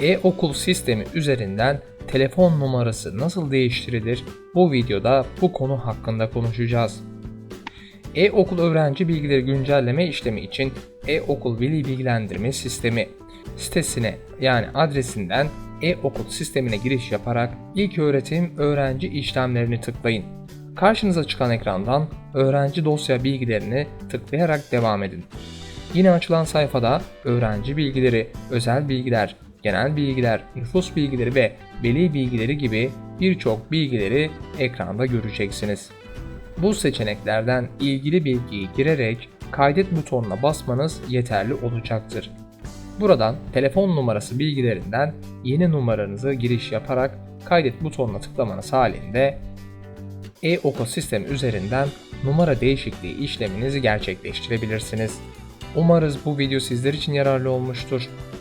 E-okul sistemi üzerinden telefon numarası nasıl değiştirilir? Bu videoda bu konu hakkında konuşacağız. E-okul öğrenci bilgileri güncelleme işlemi için e-okul veli bilgilendirme sistemi sitesine yani adresinden e-okul sistemine giriş yaparak ilk öğretim öğrenci işlemlerini tıklayın. Karşınıza çıkan ekrandan öğrenci dosya bilgilerini tıklayarak devam edin. Yine açılan sayfada öğrenci bilgileri, özel bilgiler, genel bilgiler, nüfus bilgileri ve veli bilgileri gibi birçok bilgileri ekranda göreceksiniz. Bu seçeneklerden ilgili bilgiyi girerek kaydet butonuna basmanız yeterli olacaktır. Buradan telefon numarası bilgilerinden yeni numaranızı giriş yaparak kaydet butonuna tıklamanız halinde e-okul sistemi üzerinden numara değişikliği işleminizi gerçekleştirebilirsiniz. Umarız bu video sizler için yararlı olmuştur.